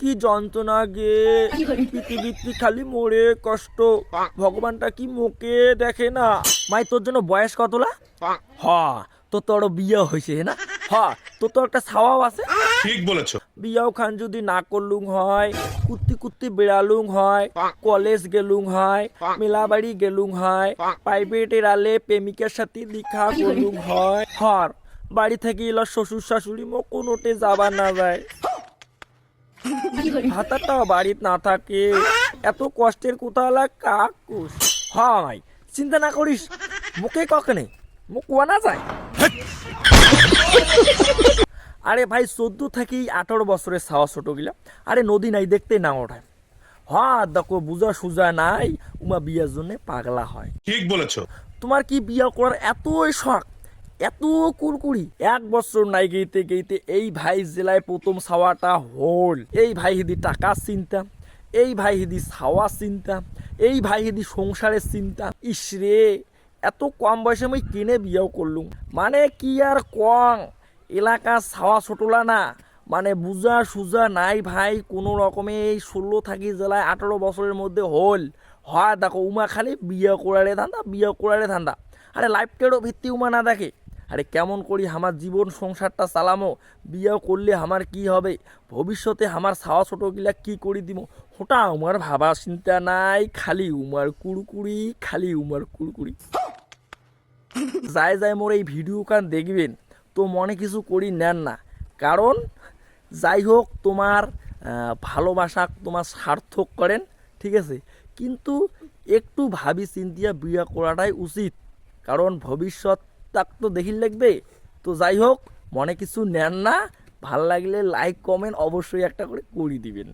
কি যন্ত্রণা গে? পৃথিবীতে খালি মরে কষ্ট। ভগবানটা কি মুখে দেখে না? মাই তোর জন্য বয়স কতলা? হ তো তোর বিয়ে হয়েছে না? হ তো তোর একটা ছাওয়াও আছে? ঠিক বলেছ। বিয়াও খান যদি না করলুং হয় কুত্তি কুত্তি বেড়ালুং হয় কলেজ গেলুং হয় মেলাবাড়ি গেলুং হয় প্রাইভেট এরালে প্রেমিকের সাথে দেখা করলুং হয়। হর বাড়ি থেকে এলো শ্বশুর শাশুড়ি মো কোনোটে যাবার না যায়। ভাতাটাও বাড়িতে না থাকে এত কষ্টের কোথাও কাকুস। হয় চিন্তা না করিস মুখে কখনে মুখ কুয়া না যায়। আরে ভাই চোদ্দ থেকেই আঠারো বছরের ছাওয়া ছোট গিলা আরে নদী নাই দেখতে না ওঠায়। হ্যাঁ দেখো বুঝা সুজা নাই উমা বিয়ার জন্য পাগলা হয়। ঠিক বলেছ। তোমার কি বিয়া করার এতই শখ? এত কুরকুরি এক বছর নাই গেইতে গেইতে এই ভাই জেলায় প্রথম ছাওয়াটা হল। এই ভাই হিদি টাকা চিন্তা, এই ভাই হিদি ছাওয়া চিন্তা, এই ভাই হিদি সংসারের চিন্তা। ইসরে এত কম বয়সে আমি কিনে বিয়েও করলুম? মানে কি আর কং? এলাকা ছাওয়া ছোটলা না। মানে বুঝা সুজা নাই ভাই, কোনো রকমে এই ষোলো থাকি জেলায় আঠারো বছরের মধ্যে হল। হয় দেখো, উমা খালি বিয়ে করারে ধান্দা, বিয়ে করারে ধান্দা। আরে লাইফটারও ভিত্তি উমা না দেখে। আরে কেমন করি আমার জীবন সংসারটা চালামো? বিয়ে করলে আমার কি হবে? ভবিষ্যতে আমার ছাওয়া ছোট গিলা কি করি দিব ওটা উমার ভাবা চিন্তা নাই, খালি উমার কুড়কুড়ি, খালি উমার কুড়কুড়ি। যায় যায় মোর এই ভিডিও কান দেখবেন, তো মনে কিছু করি নেন না। কারণ যাই হোক, তোমার ভালোবাসা তোমার সার্থক করেন, ঠিক আছে? কিন্তু একটু ভাবি চিন্তিয়া বিয়ে করাটাই উচিত। কারণ ভবিষ্যৎ তাক তো দেখি লাগবে। তো যাই হোক, মনে কিছু নেন না, ভালো লাগলে লাইক কমেন্ট অবশ্যই একটা করে করে দিবেন।